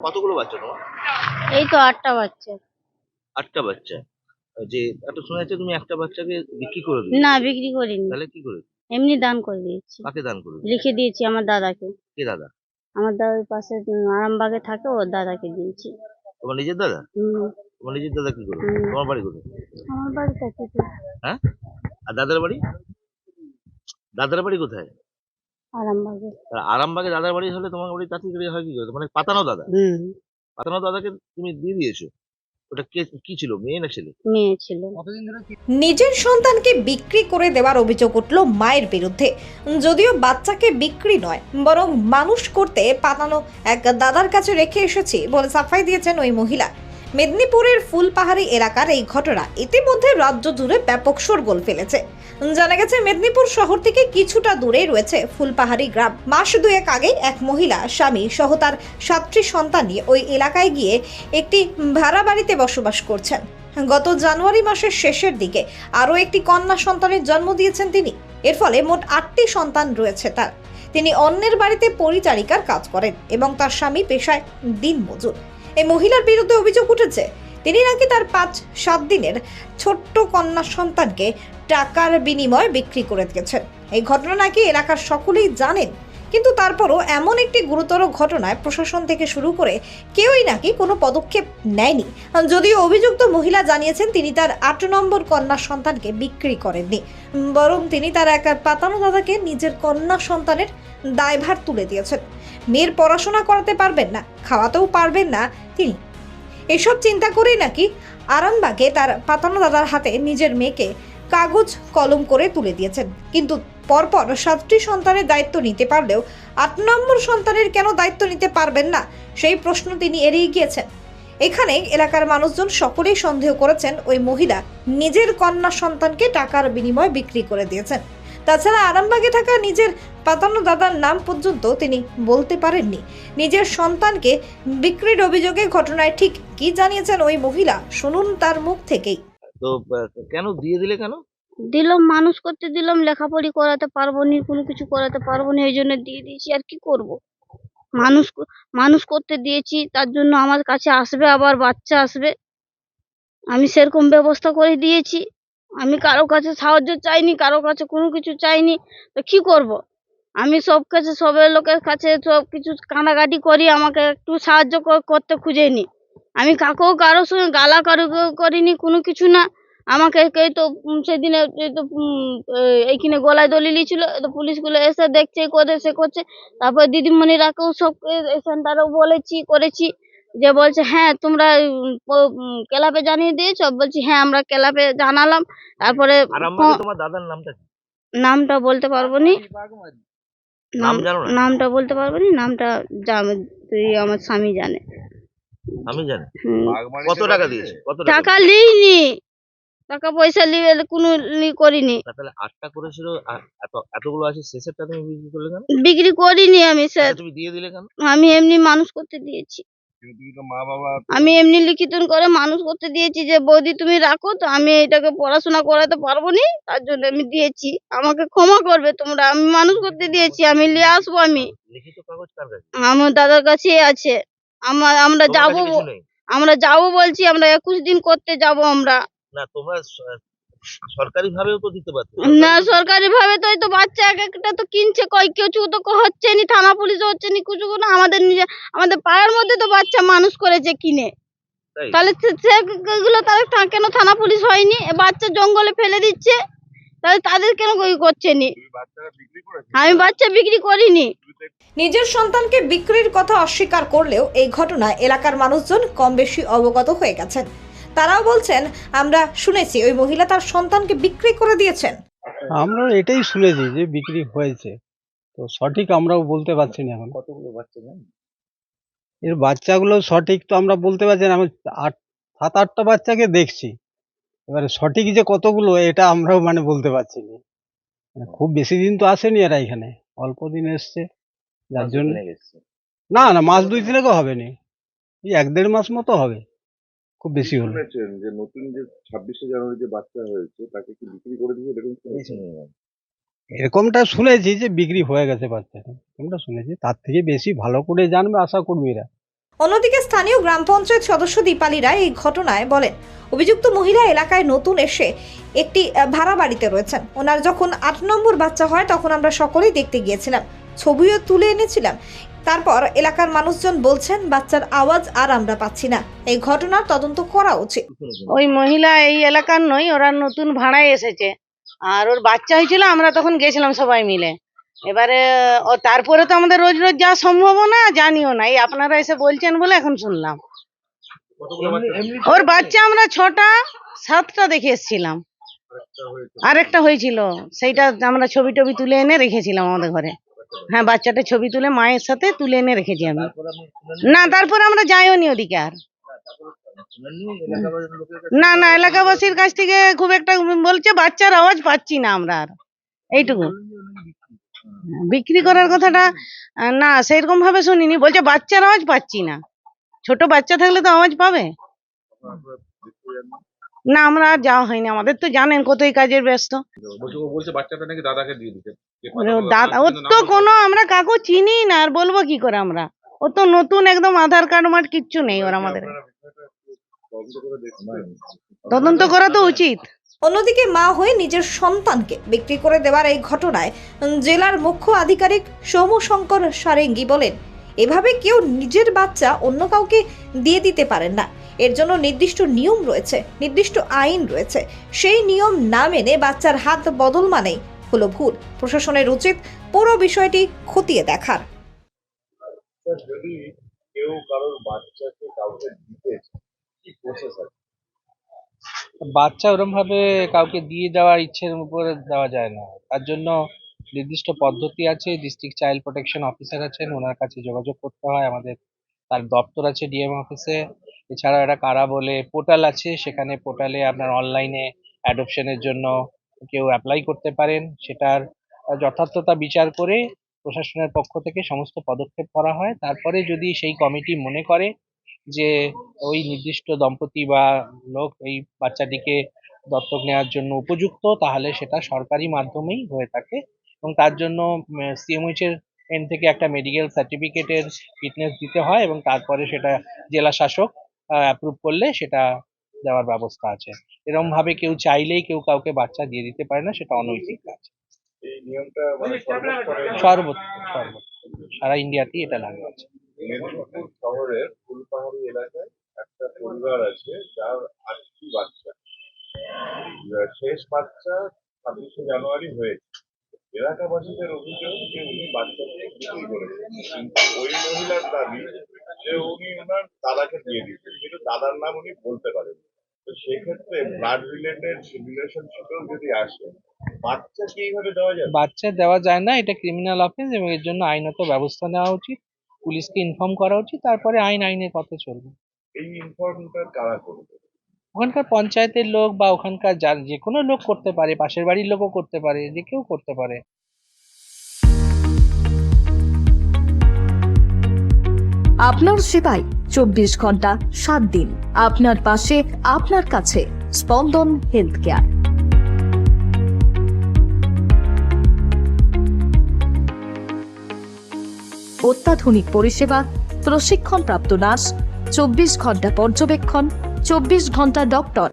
কতগুলো বাচ্চা তোমার? এই তো আটটা বাচ্চা। আটটা বাচ্চা। যে একটা শোনা যাচ্ছে তুমি একটা বাচ্চাকে বিক্রি করে দিলে না বিক্রি করিনি। তাহলে কি করে? এমনি দান করে দিয়েছি। কাকে দান করে দিলে? লিখে দিয়েছি আমার দাদাকে। কে দাদা? আমার দাদার পাশে উম, আরামবাগে থাকে ওর দাদাকে দিয়েছি। তোমার নিজের দাদা? হুম, তোমার নিজের দাদা কি করে? হুম। তোমার বাড়ি কোথায়? আমার বাড়ি কাছে তো হ্যাঁ? আর দাদার বাড়ি? দাদার বাড়ি কোথায়? আরামবাগে। আর আরামবাগে দাদার বাড়ি হলে তোমার বাড়ি তাঁতি করে হয় কি করে? মানে পাতানো দাদা? হুম পাতানো দাদাকে তুমি দিয়ে দিয়েছ? ওটা কে কি ছিল মেয়ে না ছেলে? মেয়ে ছিল। নিজের সন্তানকে বিক্রি করে দেওয়ার অভিযোগ উঠল মায়ের বিরুদ্ধে। যদিও বাচ্চাকে বিক্রি নয় বরং মানুষ করতে পাঠানো এক দাদার কাছে রেখে এসেছি বলে সাফাই দিয়েছেন ওই মহিলা। মেদিনীপুরের ফুলপাহাড়ি এলাকার এই ঘটনা ইতিমধ্যে রাজ্য জুড়ে ব্যাপক শোরগোল ফেলেছে। জানা গেছে, মেদিনীপুর শহর থেকে কিছুটা দূরেই রয়েছে ফুলপাহাড়ি গ্রাম। মাস দুয়েক আগেই এক মহিলা, স্বামী সহ তার সাতটি সন্তান নিয়ে ওই এলাকায় গিয়ে একটি ভাড়া বাড়িতে বসবাস করছেন। গত জানুয়ারি মাসের শেষের দিকে আরও একটি কন্যা সন্তানের জন্ম দিয়েছেন তিনি। এর ফলে মোট আটটি সন্তান রয়েছে তার। তিনি অন্যের বাড়িতে পরিচারিকার কাজ করেন এবং তার স্বামী পেশায় দিনমজুর। এই মহিলার বিরুদ্ধে অভিযোগ উঠেছে তিনি নাকি তার পাঁচ, সাত দিনের ছোট্ট কন্যা সন্তানকে টাকার বিনিময়ে বিক্রি করে দিয়েছেন। এই ঘটনা নাকি এলাকার সকলেই জানেন, কিন্তু তারপরও এমন একটি গুরুতর ঘটনায় প্রশাসন থেকে শুরু করে কেউই নাকি কোনো পদক্ষেপ নেয়নি। যদিও অভিযুক্ত মহিলা জানিয়েছেন তিনি তার আট নম্বর কন্যা সন্তানকে বিক্রি করেননি, বরং তিনি তার এক পাতানো দাদাকে নিজের কন্যা সন্তানের দায়ভার তুলে দিয়েছেন। মেয়ের পড়াশোনা করাতে পারবেন না, খাওয়াতেও পারবেন না তিনি। এসব চিন্তা করেই নাকি আরামবাগে তার পাতানো দাদার হাতে নিজের মেয়েকে কাগজ, কলম করে তুলে দিয়েছেন। কিন্তু পরপর সাতটি সন্তানের দায়িত্ব নিতে পারলেও আট নম্বর সন্তানের কেন দায়িত্ব নিতে পারবেন না? সেই প্রশ্ন তিনি এড়িয়ে গিয়েছেন। এখানে এলাকার মানুষজন সকলেই সন্দেহ করেছেন ওই মহিলা নিজের কন্যা সন্তানকে টাকার বিনিময়ে বিক্রি করে দিয়েছেন। তাছাড়া আরামবাগে থাকা নিজের পাতানো দাদার নাম পর্যন্ত তিনি বলতে পারেননি। নিজের সন্তানকে বিক্রির অভিযোগে ঘটনায় ঠিক কি জানিয়েছেন ওই মহিলা? শুনুন তার মুখ থেকেই। তো কেন দিয়ে দিলে কেন? দিলাম মানুষ করতে দিলাম লেখাপড়ি করাতে পারব নি কোনো কিছু করাতে পারব না এই জন্য দিয়ে দিয়েছি আর কি করব? মানুষ মানুষ করতে দিয়েছি তার জন্য আমার কাছে আসবে আবার বাচ্চা আসবে। আমি সেরকম ব্যবস্থা করে দিয়েছি। আমি কারও কাছে সাহায্য চাইনি, কারও কাছে কোনো কিছু চাইনি, তো কি করব? আমি সব কাছে, সবের লোকের কাছে সব কিছু কানাকাটি করি, আমাকে একটু সাহায্য কর- করতে খুঁজেনি আমি কাকেও, কারোর সঙ্গে গালা কারও করিনি, কোনো কিছু না। আমাকে এই তো সেদিনে তো এইখানে গলায় দলি লিছিল তো পুলিশগুলো এসে দেখছে করে সে করছে। তারপর দিদিমণিরাকেও সব সেন্টারেও বলেছি, করেছি। যে বলছে হ্যাঁ তোমরা ক্লাবে জানিয়ে দিয়েছ? বলছি হ্যাঁ আমরা ক্লাবে জানালাম। তারপরে তোমার দাদার নামটা নামটা বলতে পারব নি। নাম নামটা বলতে পারব নি? নামটা তুই আমার স্বামী জানে। আমি জানি? হুম। কত টাকা দিয়েছে? টাকা টাকা লিইনি। টাকা পয়সা কোনো লি করিনি। তা তাহলে আটটা করেছিল এত এতগুলো আছে শেষেরটা তুমি বিক্রি করলে কেন? বিক্রি করিনি আমি স্যার। তুমি দিয়ে দিলে কেন? আমি এমনি মানুষ করতে দিয়েছি। আমি এমনি লিখিতন করে মানুষ করতে দিয়েছি যে বৌদি তুমি রাখো তো আমি এটাকে পড়াশোনা করাতে পারব নি তার জন্য আমি দিয়েছি। আমাকে ক্ষমা করবে তোমরা আমি মানুষ করতে দিয়েছি আমি নিয়ে আসব আমি। লিখিত কাগজ কার কাছে? আমার দাদার কাছেই আছে। আমার আমরা যাব কাছে আমরা যাব বলছি আমরা একুশ দিন করতে যাব আমরা। না তোমরা সরকারি ভাবেও তো দিতে পারতো। না সরকারি ভাবে তো এই তো বাচ্চা এক একটা তো কিনছে কয় কিছু তো হচ্ছে নি থানা পুলিশ হচ্ছে নি কিছু না আমাদের নিজে আমাদের পাড়ার মধ্যে তো বাচ্চা মানুষ করেছে কিনে। তাহলে সেগুলো তাহলে কেন থানা পুলিশ হয়নি? বাচ্চা জঙ্গলে ফেলে দিচ্ছে তাহলে তাদের কেন ওই করছে নি? আমি বাচ্চা বিক্রি করিনি। নিজের সন্তানকে বিক্রির কথা অস্বীকার করলেও এই ঘটনায় এলাকার মানুষজন কম বেশি অবগত হয়ে গেছেন। তারাও বলছেন আমরা শুনেছি ওই মহিলা তার সন্তানকে বিক্রি করে দিয়েছেন। আমরা এটাই শুনেছি যে বিক্রি হয়েছে। তো সঠিক আমরাও বলতে পারছি না এখন। কতগুলো বাচ্চা জানো এর বাচ্চাগুলো সঠিক তো আমরা বলতে পারছি না আমি আট সাত আটটা বাচ্চাকে দেখছি। এবারে সঠিক যে কতগুলো এটা আমরাও মানে বলতে পারছি না। মানে খুব বেশি দিন তো আসেনি এরা এখানে অল্প দিন এসছে যার জন্য নিয়ে না না মাস দুই তিনেকও হবে না। এই এক দেড় মাস মতো হবে। খুব বেশি হলো। শুনেছেন যে নতুন যে ছাব্বিশে জানুয়ারি যে বাচ্চা হয়েছে তাকে কি বিক্রি করে দিয়েছে? এরকম শুনেছেন? এরকমটা শুনেছি যে বিক্রি হয়ে গেছে বাচ্চাটা। এরকমটা শুনেছি। তার থেকে বেশি ভালো করে জানবে আশা কর্মীরা। অন্যদিকে স্থানীয় গ্রাম পঞ্চায়েত সদস্য দীপালি রায় এই ঘটনায় বলেন অভিযুক্ত মহিলা এলাকায় নতুন এসে একটি ভাড়া বাড়িতে রয়েছেন। ওনার যখন আট নম্বর বাচ্চা হয় তখন আমরা সকলেই দেখতে গিয়েছিলাম। ছবিও তুলে এনেছিলাম। তারপর এলাকার মানুষজন বলছেন, বাচ্চার আওয়াজ আর আমরা পাচ্ছি না। এই ঘটনার তদন্ত করা উচিত। ওই মহিলা এই এলাকার নয় ওরা নতুন ভাড়ায় এসেছে। আর ওর বাচ্চা হয়েছিল, আমরা তখন গেছিলাম সবাই মিলে। এবারে, ও তারপরে তো আমাদের রোজ রোজ যাওয়া সম্ভব না, জানিও না। এই আপনারা এসে বলছেন বলে এখন শুনলাম। ওর বাচ্চা আমরা ছটা, সাতটা দেখে এসেছিলাম। আরেকটা হয়েছিল, সেইটা আমরা ছবি টবি তুলে এনে রেখেছিলাম আমাদের ঘরে। হ্যাঁ বাচ্চাটা ছবি তুলে মায়ের সাথে তুলে এনে রেখেছি আমি। না তারপর আমরা যাইও নি ওদিকে আর। না না এলাকাবাসীর কাছ থেকে খুব একটা বলছে বাচ্চার আওয়াজ পাচ্ছি না আমরা আর। এইটুকু। বিক্রি করার কথাটা না সেরকম ভাবে শুনিনি। বলছে বাচ্চার আওয়াজ পাচ্ছি না। ছোট বাচ্চা থাকলে তো আওয়াজ পাবে। না আমরা আর যাওয়া হয়নি। আমাদের তো জানেন কতই কাজের ব্যস্ত। বলছে ও বাচ্চাটা নাকি দাদাকে দিয়ে দিতে ও দাদা ওর তো কোনো আমরা কাকু চিনি না আর বলব কি করে আমরা? ও তো নতুন একদম আধার কার্ড মার্ড কিচ্ছু নেই ওর আমাদের। তদন্ত করা তো উচিত। অন্যদিকে মা হয়ে নিজের সন্তানকে বিক্রি করে দেওয়ার এই ঘটনায় জেলার মুখ্য আধিকারিক সৌমশঙ্কর সারেঙ্গি বলেন এভাবে কেউ নিজের বাচ্চা অন্য কাউকে দিয়ে দিতে পারেন না। এর জন্য নির্দিষ্ট নিয়ম রয়েছে নির্দিষ্ট আইন রয়েছে। সেই নিয়ম না মেনে বাচ্চার হাত বদল মানেই হলো ভুল। প্রশাসনের উচিত পুরো বিষয়টি খতিয়ে দেখার। যদি কেউ কারোর বাচ্চাকে কাউকে দিতে কি প্রসেস আছে? বাচ্চা ওরম ভাবে কাউকে দিয়ে দেওয়ার ইচ্ছের উপরে দেওয়া যায় না। তার জন্য নির্দিষ্ট পদ্ধতি আছে ডিস্ট্রিক্ট চাইল্ড প্রোটেকশন অফিসার আছেন ওনার কাছে যোগাযোগ করতে হয় আমাদের তার দপ্তর আছে ডিএম অফিসে এছাড়াও একটা কারা বলে পোর্টাল আছে, সেখানে পোর্টালে আপনার অনলাইনে অ্যাডপশনের জন্য কেউ অ্যাপ্লাই করতে পারেন। সেটার যথার্থতা বিচার করে প্রশাসনের পক্ষ থেকে সমস্ত পদক্ষেপ করা হয়। তারপরে যদি সেই কমিটি মনে করে যে ওই নির্দিষ্ট দম্পতি বা লোক এই বাচ্চাটিকে দত্তক নেওয়ার জন্য উপযুক্ত, তাহলে সেটা সরকারি মাধ্যমেই হয়ে থাকে। এবং তার জন্য সিএমএইচ এর এন থেকে একটা মেডিকেল সার্টিফিকেটের ফিটনেস দিতে হয় এবং তারপরে সেটা জেলা শাসক অ্যাপ্রুভ করলে সেটা দেওয়ার ব্যবস্থা আছে। এরকম ভাবে কেউ চাইলেই কেউ কাউকে বাচ্চা দিয়ে দিতে পারে না সেটা অনৈতিক কাজ। মানে সর্বস্তরে সর্বত্র সর্বত্র সারা ইন্ডিয়াতেই এটা লাগু আছে। শহরের ফুলপাহাড়ি এলাকায় একটা পরিবার আছে যার আটটি বাচ্চা। শেষ বাচ্চা ছাব্বিশে জানুয়ারি হয়েছে। এলাকাবাসীদের অভিযোগ যে উনি বাচ্চাকে বিক্রি করেছেন ওই মহিলার দাবি যে উনি ওনার দাদাকে দিয়ে দিচ্ছেন কিন্তু দাদার নাম উনি বলতে পারেন তো সেক্ষেত্রে ব্লাড রিলেটেড রিলেশনশিপেও যদি আসে বাচ্চা কি এইভাবে দেওয়া যাবে? বাচ্চা দেওয়া যায় না এটা ক্রিমিনাল অফেন্স এবং এর জন্য আইনত ব্যবস্থা নেওয়া উচিত। পুলিশকে ইনফর্ম করা উচিত তারপরে আইন আইনের পথে চলবে। এই ইনফর্মটা কারা করবে? ওখানকার পঞ্চায়েতের লোক বা ওখানকার যার যে কোনো লোক করতে পারে, পাশের বাড়ির লোকও করতে পারে, যে কেউ করতে পারে। আপনার সেবায় চব্বিশ ঘণ্টা, সাত দিন। আপনার পাশে, আপনার কাছে স্পন্দন হেলথ কেয়ার অত্যাধুনিক পরিষেবা, প্রশিক্ষণপ্রাপ্ত নার্স, চব্বিশ ঘণ্টা পর্যবেক্ষণ চব্বিশ ঘণ্টা doctor.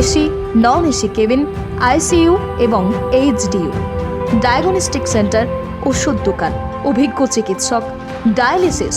AC non AC cabin ICU এবং এইচডিইউ ডায়াগনস্টিক সেন্টার ওষুধ দোকান। অভিজ্ঞ চিকিৎসক, ডায়ালিসিস